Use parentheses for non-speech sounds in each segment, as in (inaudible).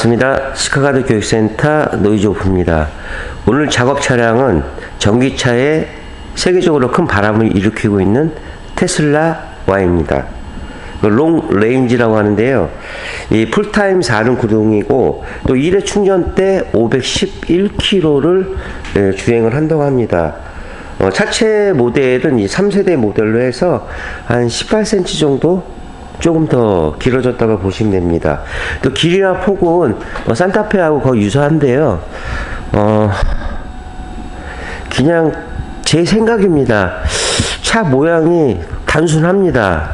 네, 반갑습니다. 시카가드 교육센터 노이즈 오프입니다. 오늘 작업 차량은 전기차에 세계적으로 큰 바람을 일으키고 있는 테슬라 Y입니다. 그롱 레인지라고 하는데요. 이 풀타임 4륜 구동이고 또 1회 충전 때 511km를 주행을 한다고 합니다. 어, 차체 모델은 이 3세대 모델로 해서 한 18cm 정도 조금 더 길어졌다고 보시면 됩니다. 또 길이나 폭은 뭐 산타페하고 거의 유사한데요. 어, 그냥 제 생각입니다. 차 모양이 단순합니다.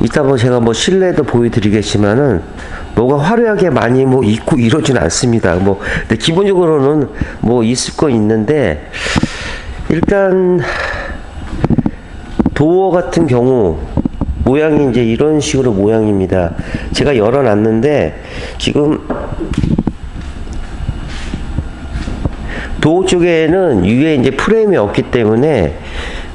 이따 뭐 제가 뭐 실내도 보여드리겠지만은 뭐가 화려하게 많이 뭐 있고 이러진 않습니다. 뭐 근데 기본적으로는 뭐 있을 거 있는데 일단 도어 같은 경우 모양이 이제 이런 식으로 모양입니다. 제가 열어놨는데 지금 도어 쪽에는 위에 이제 프레임이 없기 때문에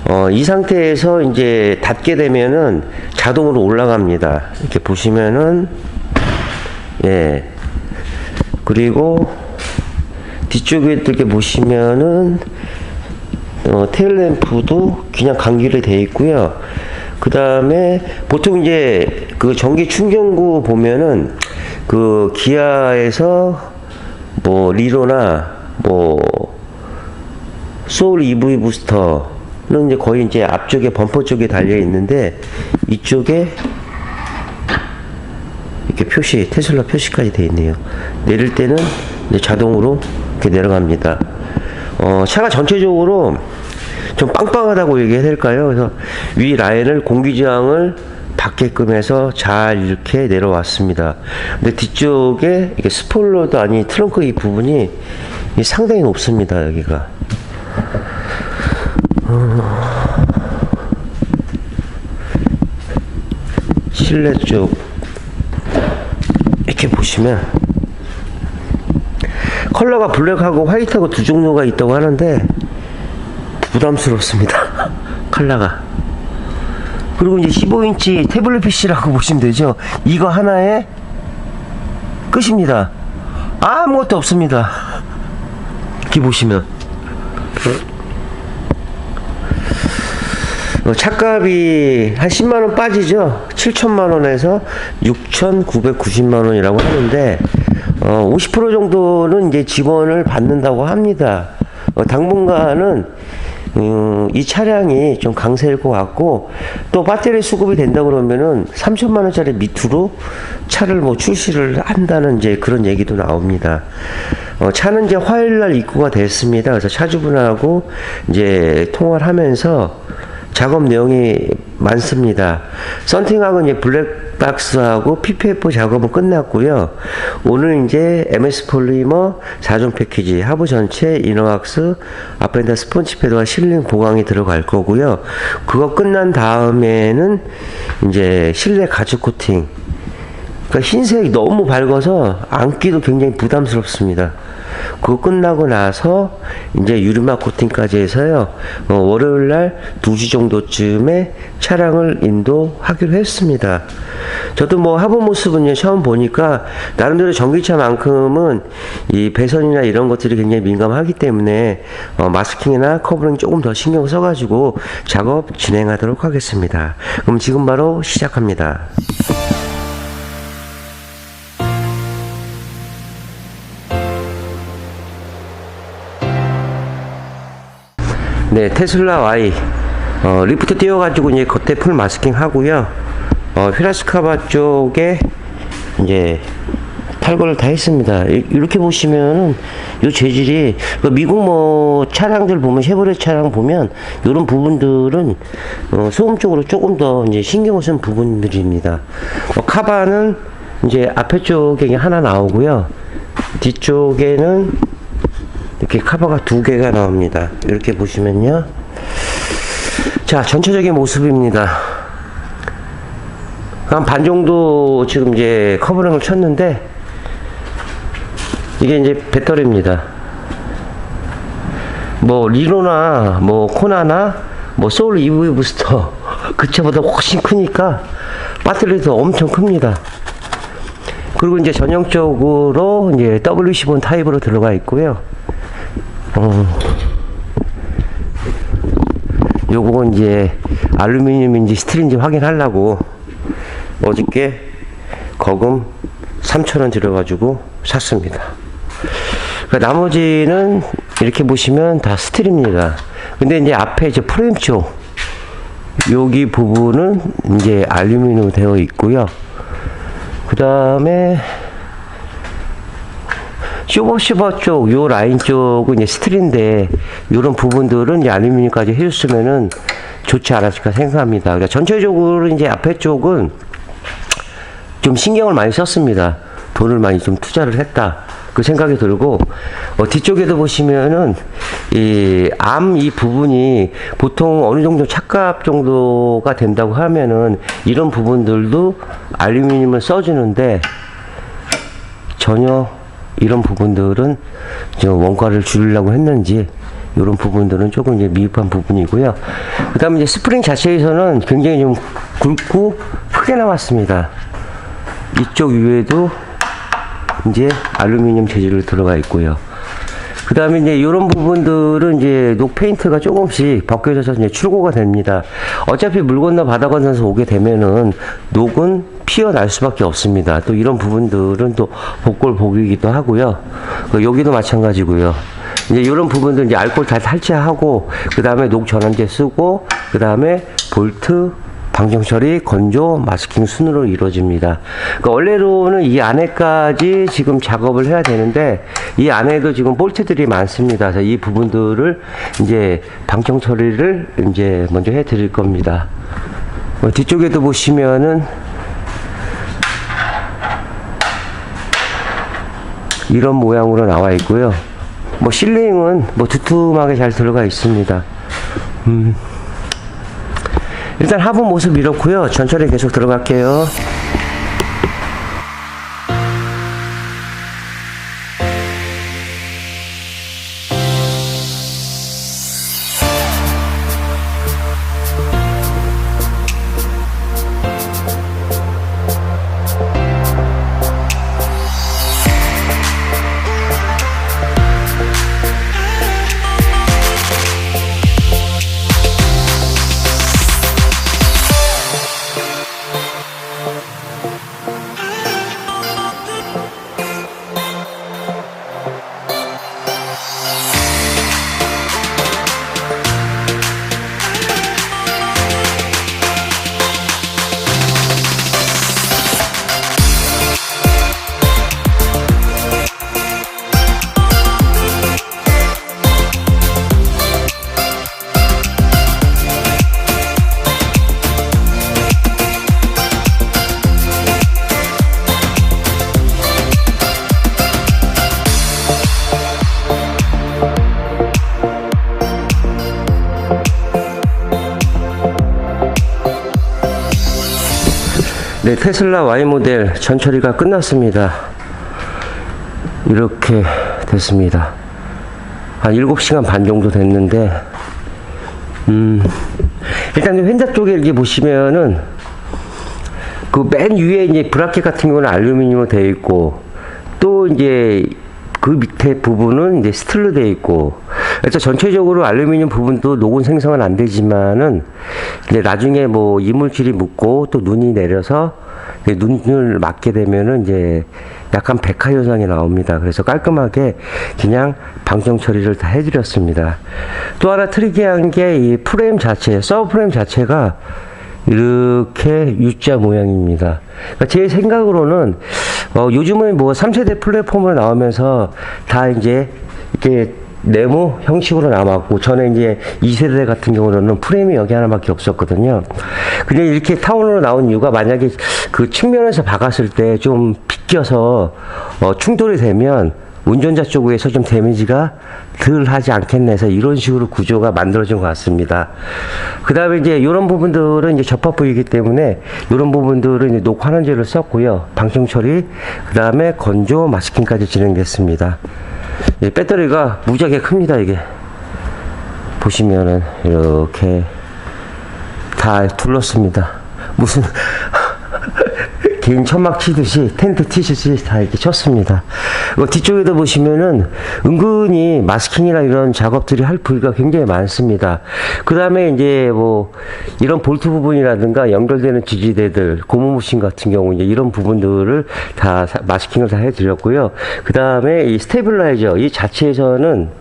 어, 이 상태에서 이제 닫게 되면은 자동으로 올라갑니다. 이렇게 보시면은 예 그리고 뒤쪽에 이렇게 보시면은 어, 테일램프도 그냥 간기로 되어 있고요. 그 다음에 보통 이제 그 전기 충전구 보면은 그 기아에서 뭐 리로나 뭐 소울 EV 부스터는 이제 거의 이제 앞쪽에 범퍼 쪽에 달려 있는데 이쪽에 이렇게 표시 테슬라 표시까지 되어 있네요. 내릴 때는 이제 자동으로 이렇게 내려갑니다. 어, 차가 전체적으로 좀 빵빵하다고 얘기해야 될까요? 그래서 위 라인을 공기저항을 받게끔 해서 잘 이렇게 내려왔습니다. 근데 뒤쪽에 이게 스포일러도 아닌 트렁크 이 부분이 이 상당히 높습니다. 여기가. 어, 실내 쪽 이렇게 보시면 컬러가 블랙하고 화이트하고 두 종류가 있다고 하는데 부담스럽습니다. 컬러가. 그리고 이제 15인치 태블릿 PC라고 보시면 되죠. 이거 하나에 끝입니다. 아무것도 없습니다. 이렇게 보시면. 어, 차값이 한 10만원 빠지죠? 7천만원에서 6,990만원이라고 하는데, 어, 50% 정도는 이제 지원을 받는다고 합니다. 어, 당분간은 음, 이 차량이 좀 강세일 것 같고 또 배터리 수급이 된다 그러면은 3천만 원짜리 밑으로 차를 뭐 출시를 한다는 이제 그런 얘기도 나옵니다. 어, 차는 이제 화요일 날 입고가 됐습니다. 그래서 차주분하고 이제 통화를 하면서 작업 내용이 많습니다. 썬팅하고 이제 블랙박스하고 PPF 작업은 끝났고요. 오늘 이제 MS 폴리머 4종 패키지 하부 전체 이너왁스 앞엔다 스펀지 패드와 실링 보강이 들어갈 거고요. 그거 끝난 다음에는 이제 실내 가죽 코팅 그러니까 흰색이 너무 밝아서 안기도 굉장히 부담스럽습니다. 그거 끝나고 나서 이제 유리막 코팅까지 해서요. 어, 월요일 날 2시 정도쯤에 차량을 인도하기로 했습니다. 저도 뭐 하부 모습은 처음 보니까 나름대로 전기차만큼은 이 배선이나 이런 것들이 굉장히 민감하기 때문에 어, 마스킹이나 커버링 조금 더 신경 써 가지고 작업 진행하도록 하겠습니다. 그럼 지금 바로 시작합니다. 네, 테슬라 Y 어, 리프트 띄워가지고 이제 겉에 풀 마스킹 하고요. 어, 휘라스카바 쪽에 이제 탈거를 다 했습니다. 이- 이렇게 보시면은 이 재질이 그 미국 뭐 차량들 보면 쉐보레 차량 보면 이런 부분들은 어, 소음 쪽으로 조금 더 이제 신경을 쓴 부분들입니다. 어, 카바는 이제 앞에 쪽에 하나 나오고요. 뒤쪽에는 이렇게 카바가 두 개가 나옵니다. 이렇게 보시면요. 자, 전체적인 모습입니다. 한 반 정도 지금 이제 커버링을 쳤는데, 이게 이제 배터리입니다. 뭐, 리로나, 뭐, 코나나, 뭐, 소울 EV 부스터, (laughs) 그 차보다 훨씬 크니까, 배터리도 엄청 큽니다. 그리고 이제 전형적으로 이제 W15 타입으로 들어가 있고요. 어, 요거 이제 알루미늄인지 스틸인지 확인하려고 어저께 거금 3,000원 들여가지고 샀습니다. 그 나머지는 이렇게 보시면 다 스틸입니다. 근데 이제 앞에 이제 프레임 쪽 여기 부분은 이제 알루미늄 되어 있고요. 그 다음에 쇼버시버 쪽, 요 라인 쪽은 이제 스틸인데, 요런 부분들은 이제 알루미늄까지 해줬으면은 좋지 않았을까 생각합니다. 그러니까 전체적으로 이제 앞에 쪽은 좀 신경을 많이 썼습니다. 돈을 많이 좀 투자를 했다. 그 생각이 들고, 어, 뒤쪽에도 보시면은, 이, 암 이 부분이 보통 어느 정도 착값 정도가 된다고 하면은, 이런 부분들도 알루미늄을 써주는데, 전혀 이런 부분들은 저 원가를 줄이려고 했는지 이런 부분들은 조금 이제 미흡한 부분이고요. 그 다음에 이제 스프링 자체에서는 굉장히 좀 굵고 크게 나왔습니다. 이쪽 위에도 이제 알루미늄 재질로 들어가 있고요. 그 다음에 이제 이런 부분들은 이제 녹 페인트가 조금씩 벗겨져서 이제 출고가 됩니다. 어차피 물 건너 바다 건너서 오게 되면은 녹은 피어날 수밖에 없습니다. 또 이런 부분들은 또 복골 복이기도 하고요. 그 여기도 마찬가지고요. 이제 이런 부분들 이제 알코올 다 탈취하고 그 다음에 녹 전환제 쓰고 그 다음에 볼트 방정 처리, 건조, 마스킹 순으로 이루어집니다. 그러니까 원래로는 이 안에까지 지금 작업을 해야 되는데 이 안에도 지금 볼트들이 많습니다. 그래서 이 부분들을 이제 방정 처리를 이제 먼저 해 드릴 겁니다. 어, 뒤쪽에도 보시면은 이런 모양으로 나와 있고요. 뭐 실링은 뭐 두툼하게 잘 들어가 있습니다. 음. 일단 하부 모습 이렇고요. 전철에 계속 들어갈게요. 네, 테슬라 Y 모델 전처리가 끝났습니다. 이렇게 됐습니다. 한 7시간 반 정도 됐는데, 음, 일단 휀다 쪽에 이렇게 보시면은, 그 맨 위에 이제 브라켓 같은 경우는 알루미늄으로 되어 있고, 또 이제 그 밑에 부분은 이제 스틸로 되어 있고, 그래서 전체적으로 알루미늄 부분도 녹은 생성은 안 되지만은, 이제 나중에 뭐 이물질이 묻고 또 눈이 내려서 눈을 맞게 되면은 이제 약간 백화 현상이 나옵니다. 그래서 깔끔하게 그냥 방정 처리를 다 해드렸습니다. 또 하나 특이한 게 이 프레임 자체, 서브 프레임 자체가 이렇게 U자 모양입니다. 그러니까 제 생각으로는 어, 요즘은 뭐 3세대 플랫폼으로 나오면서 다 이제 이렇게 네모 형식으로 남았고 전에 이제 2세대 같은 경우는 프레임이 여기 하나밖에 없었거든요. 근데 이렇게 타운으로 나온 이유가 만약에 그 측면에서 박았을 때 좀 비껴서 어, 충돌이 되면 운전자 쪽에서 좀 데미지가 덜 하지 않겠네 해서 이런 식으로 구조가 만들어진 것 같습니다. 그 다음에 이제 이런 부분들은 이제 접합 부위이기 때문에 이런 부분들은 이제 녹환원제를 썼고요. 방충 처리, 그 다음에 건조 마스킹까지 진행됐습니다. 이 배터리가 무지하게 큽니다, 이게. 보시면은, 이렇게 다 둘렀습니다. 무슨, 긴 천막 치듯이 텐트 치듯이 다 이렇게 쳤습니다. 어, 뒤쪽에도 보시면은 은근히 마스킹이나 이런 작업들이 할 부위가 굉장히 많습니다. 그 다음에 이제 뭐 이런 볼트 부분이라든가 연결되는 지지대들, 고무부신 같은 경우 이제 이런 부분들을 다 사- 마스킹을 다 해드렸고요. 그 다음에 이 스테빌라이저 이 자체에서는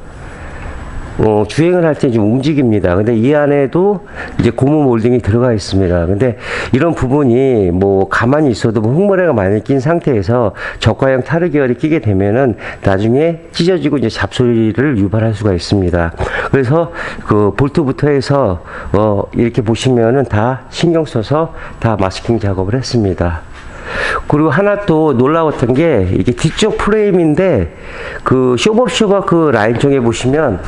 어, 주행을 할 때 좀 움직입니다. 근데 이 안에도 이제 고무 몰딩이 들어가 있습니다. 근데 이런 부분이 뭐 가만히 있어도 뭐 흙모래가 많이 낀 상태에서 저가형 타르 계열이 끼게 되면은 나중에 찢어지고 이제 잡소리를 유발할 수가 있습니다. 그래서 그 볼트부터 해서 어, 이렇게 보시면은 다 신경 써서 다 마스킹 작업을 했습니다. 그리고 하나 또 놀라웠던 게 이게 뒤쪽 프레임인데 그 쇼업쇼가 그 라인 쪽에 보시면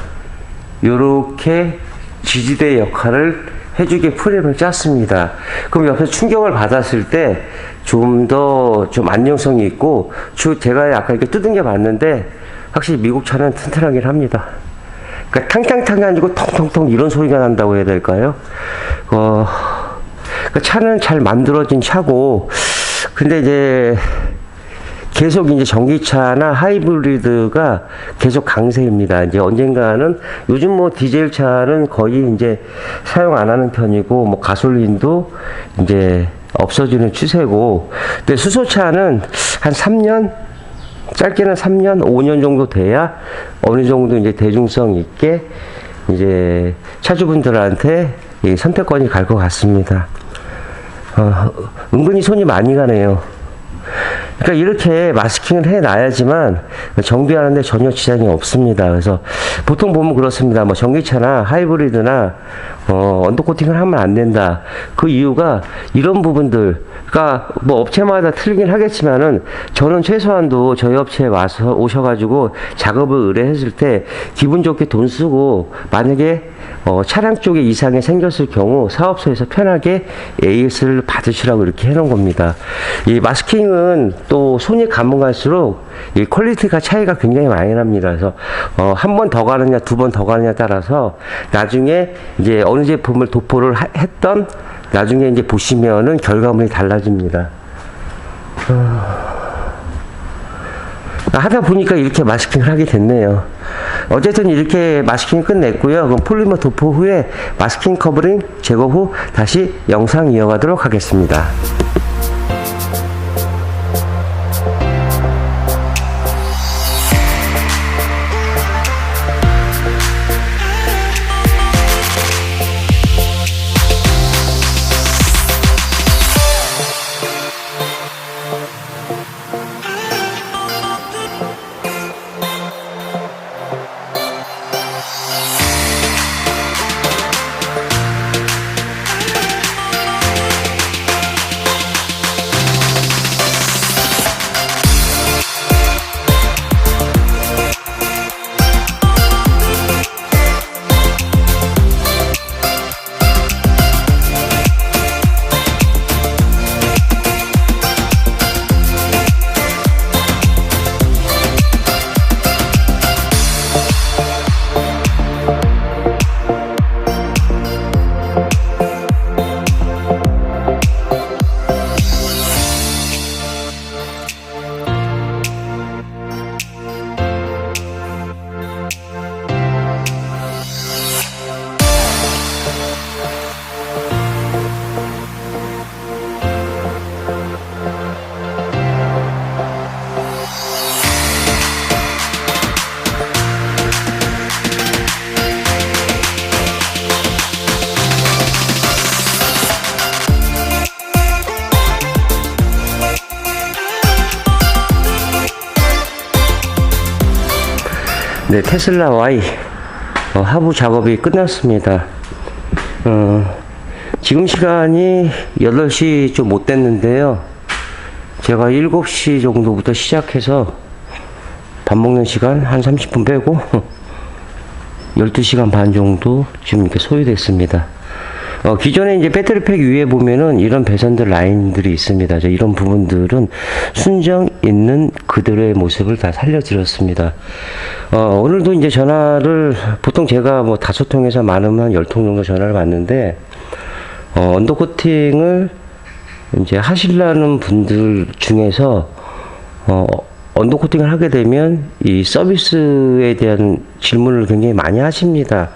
요렇게 지지대 역할을 해주게 프레임을 짰습니다. 그럼 옆에서 충격을 받았을 때 좀더좀 안정성이 있고 주 제가 아까 이렇게 뜯은 게 맞는데 확실히 미국 차는 튼튼하긴 합니다. 그러니까 탕탕탕이 아니고 통통통 이런 소리가 난다고 해야 될까요? 어, 그러니까 차는 잘 만들어진 차고 근데 이제 계속 이제 전기차나 하이브리드가 계속 강세입니다. 이제 언젠가는 요즘 뭐 디젤 차는 거의 이제 사용 안 하는 편이고 뭐 가솔린도 이제 없어지는 추세고 근데 수소차는 한 3년 짧게는 3년, 5년 정도 돼야 어느 정도 이제 대중성 있게 이제 차주분들한테 이 선택권이 갈 것 같습니다. 어, 은근히 손이 많이 가네요. 그러니까 이렇게 마스킹을 해놔야지만 정비하는데 전혀 지장이 없습니다. 그래서 보통 보면 그렇습니다. 뭐 전기차나 하이브리드나 어, 언더코팅을 하면 안 된다. 그 이유가 이런 부분들, 그러니까 뭐 업체마다 틀리긴 하겠지만은 저는 최소한도 저희 업체에 와서 오셔가지고 작업을 의뢰했을 때 기분 좋게 돈 쓰고 만약에 어, 차량 쪽에 이상이 생겼을 경우 사업소에서 편하게 AS를 받으시라고 이렇게 해놓은 겁니다. 이 마스킹은 또 손이 가면 갈수록 이 퀄리티가 차이가 굉장히 많이 납니다. 그래서 어, 한 번 더 가느냐 두 번 더 가느냐 따라서 나중에 이제 어느 제품을 도포를 하- 했던 나중에 이제 보시면은 결과물이 달라집니다. 하다 보니까 이렇게 마스킹을 하게 됐네요. 어쨌든 이렇게 마스킹 끝냈고요. 그럼 폴리머 도포 후에 마스킹 커버링 제거 후 다시 영상 이어가도록 하겠습니다. 네, 테슬라 Y 어, 하부 작업이 끝났습니다. 어, 지금 시간이 8시 좀 못 됐는데요. 제가 7시 정도부터 시작해서 밥 먹는 시간 한 30분 빼고 (laughs) 12시간 반 정도 지금 이렇게 소요됐습니다. 어, 기존에 이제 배터리팩 위에 보면은 이런 배선들 라인들이 있습니다. 저 이런 부분들은 순정 있는 그들의 모습을 다 살려드렸습니다. 어, 오늘도 이제 전화를 보통 제가 뭐 다섯 통에서 많으면 한 열 통 정도 전화를 받는데 어, 언더 코팅을 이제 하시려는 분들 중에서 어, 언더 코팅을 하게 되면 이 서비스에 대한 질문을 굉장히 많이 하십니다.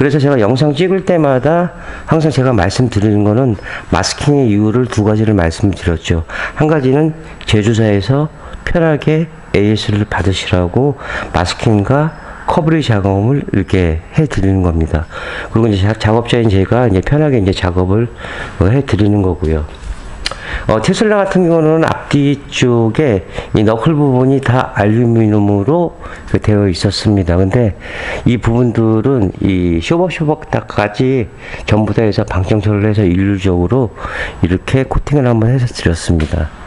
그래서 제가 영상 찍을 때마다 항상 제가 말씀드리는 거는 마스킹의 이유를 두 가지를 말씀드렸죠. 한 가지는 제조사에서 편하게 AS를 받으시라고 마스킹과 커버리 작업을 이렇게 해 드리는 겁니다. 그리고 이제 자- 작업자인 제가 이제 편하게 이제 작업을 어, 해 드리는 거고요. 어, 테슬라 같은 경우는 앞뒤 쪽에 이 너클 부분이 다 알루미늄으로 그 되어 있었습니다. 근데 이 부분들은 이 쇼버쇼버까지 전부 다 해서 방청처를 해서 일률적으로 이렇게 코팅을 한번 해서 드렸습니다.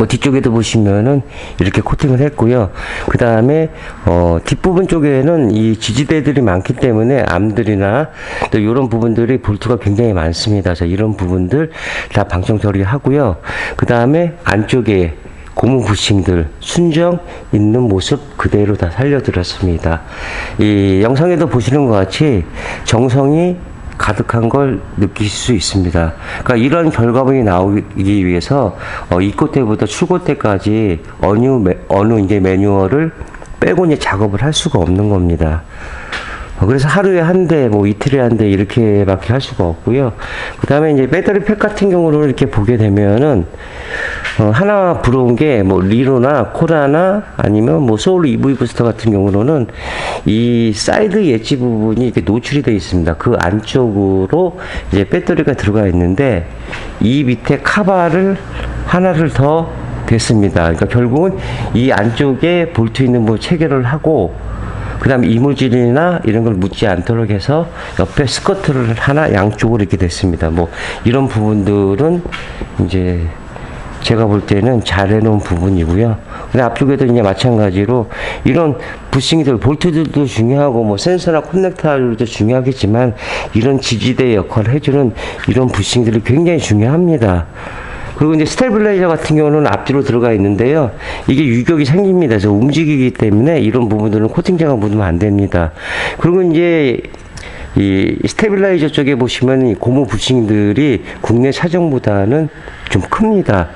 뭐 뒤쪽에도 보시면은 이렇게 코팅을 했고요. 그 다음에 어 뒷부분 쪽에는 이 지지대들이 많기 때문에 암들이나 또 이런 부분들이 볼트가 굉장히 많습니다. 그래서 이런 부분들 다 방청 처리하고요. 그 다음에 안쪽에 고무 부싱들 순정 있는 모습 그대로 다 살려드렸습니다. 이 영상에도 보시는 것 같이 정성이 가득한 걸 느낄 수 있습니다. 그러니까 이런 결과물이 나오기 위해서 어, 입고 때부터 출고 때까지 어느 매, 어느 이제 매뉴얼을 빼고 이제 작업을 할 수가 없는 겁니다. 어, 그래서 하루에 한 대, 뭐 이틀에 한 대 이렇게밖에 할 수가 없고요. 그 다음에 이제 배터리 팩 같은 경우를 이렇게 보게 되면은 어, 하나 부러운 게 뭐 리로나 코라나 아니면 뭐 소울 EV 부스터 같은 경우로는 이 사이드 엣지 부분이 이렇게 노출이 되어 있습니다. 그 안쪽으로 이제 배터리가 들어가 있는데 이 밑에 카바를 하나를 더 댔습니다. 그러니까 결국은 이 안쪽에 볼트 있는 뭐 체결을 하고 그 다음에 이물질이나 이런 걸 묻지 않도록 해서 옆에 스커트를 하나 양쪽으로 이렇게 됐습니다. 뭐 이런 부분들은 이제 제가 볼 때는 잘 해놓은 부분이고요. 근데 앞쪽에도 이제 마찬가지로 이런 부싱들, 볼트들도 중요하고 뭐 센서나 커넥터들도 중요하겠지만 이런 지지대 역할을 해주는 이런 부싱들이 굉장히 중요합니다. 그리고 이제 스테빌라이저 같은 경우는 앞뒤로 들어가 있는데요. 이게 유격이 생깁니다. 그래서 움직이기 때문에 이런 부분들은 코팅제가 묻으면 안 됩니다. 그리고 이제 이 스테빌라이저 쪽에 보시면 이 고무 부싱들이 국내 사정보다는 좀 큽니다.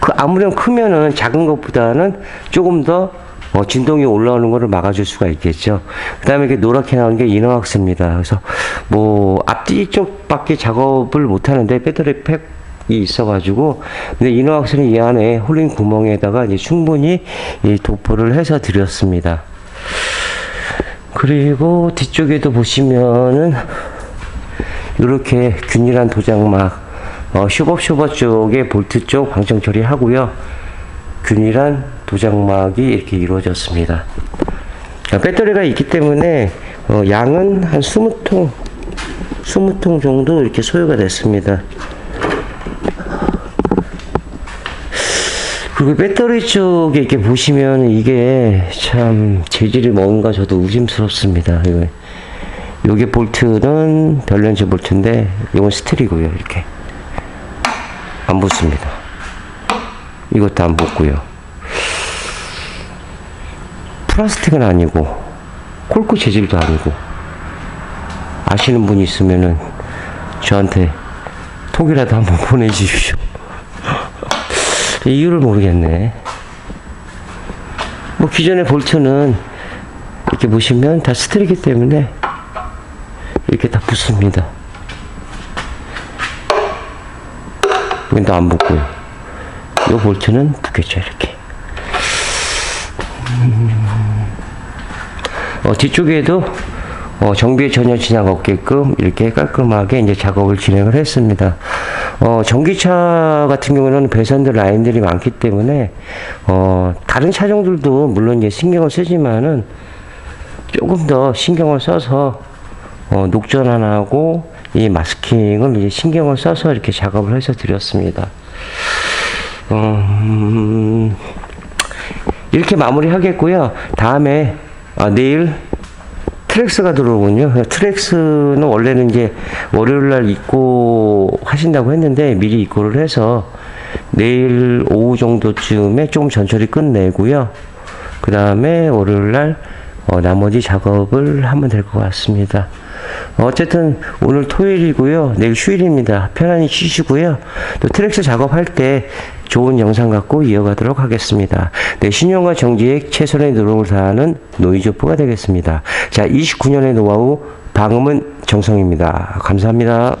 그 아무렴 크면은 작은 것보다는 조금 더 어, 진동이 올라오는 것을 막아줄 수가 있겠죠. 그 다음에 이렇게 노랗게 나오는 게 이너왁스입니다. 그래서 뭐 앞뒤 쪽밖에 작업을 못 하는데 배터리 팩 이 있어가지고 근데 이너왁스는 이 안에 홀린 구멍에다가 이제 충분히 이 도포를 해서 드렸습니다. 그리고 뒤쪽에도 보시면은 이렇게 균일한 도장막 어, 쇼버쇼버 쪽에 볼트 쪽 방청 처리하고요. 균일한 도장막이 이렇게 이루어졌습니다. 자, 배터리가 있기 때문에 어, 양은 한 20통, 20통 정도 이렇게 소요가 됐습니다. 그리고 배터리 쪽에 이렇게 보시면 이게 참 재질이 뭔가 저도 의심스럽습니다. 이거. 요게 볼트는 덜렌즈 볼트인데 이건 스틸이고요. 이렇게 안 붙습니다. 이것도 안 붙고요. 플라스틱은 아니고 콜크 재질도 아니고 아시는 분이 있으면은 저한테 톡이라도 한번 (laughs) 보내주십시오. 이유를 모르겠네. 뭐 기존의 볼트는 이렇게 보시면 다 스틸이기 때문에 이렇게 다 붙습니다. 여긴 도안 붙고요. 이 볼트는 붙겠죠, 이렇게. 음. 어, 뒤쪽에도 어, 정비에 전혀 지장 없게끔 이렇게 깔끔하게 이제 작업을 진행을 했습니다. 어, 전기차 같은 경우는 배선들 라인들이 많기 때문에 어, 다른 차종들도 물론 이제 신경을 쓰지만은 조금 더 신경을 써서 어, 녹전 하나하고 이 마스킹을 이제 신경을 써서 이렇게 작업을 해서 드렸습니다. 음, 이렇게 마무리 하겠고요. 다음에 아, 내일 트랙스가 들어오군요. 트랙스는 원래는 이제 월요일 날 입고 하신다고 했는데 미리 입고를 해서 내일 오후 정도쯤에 조금 전처리 끝내고요. 그 다음에 월요일 날 어, 나머지 작업을 하면 될 것 같습니다. 어쨌든 오늘 토요일이고요. 내일 휴일입니다. 편안히 쉬시고요. 또 트랙스 작업할 때 좋은 영상 갖고 이어가도록 하겠습니다. 네, 신용과 정지에 최선의 노력을 다하는 노이조프가 되겠습니다. 자, 29년의 노하우 방음은 정성입니다. 감사합니다.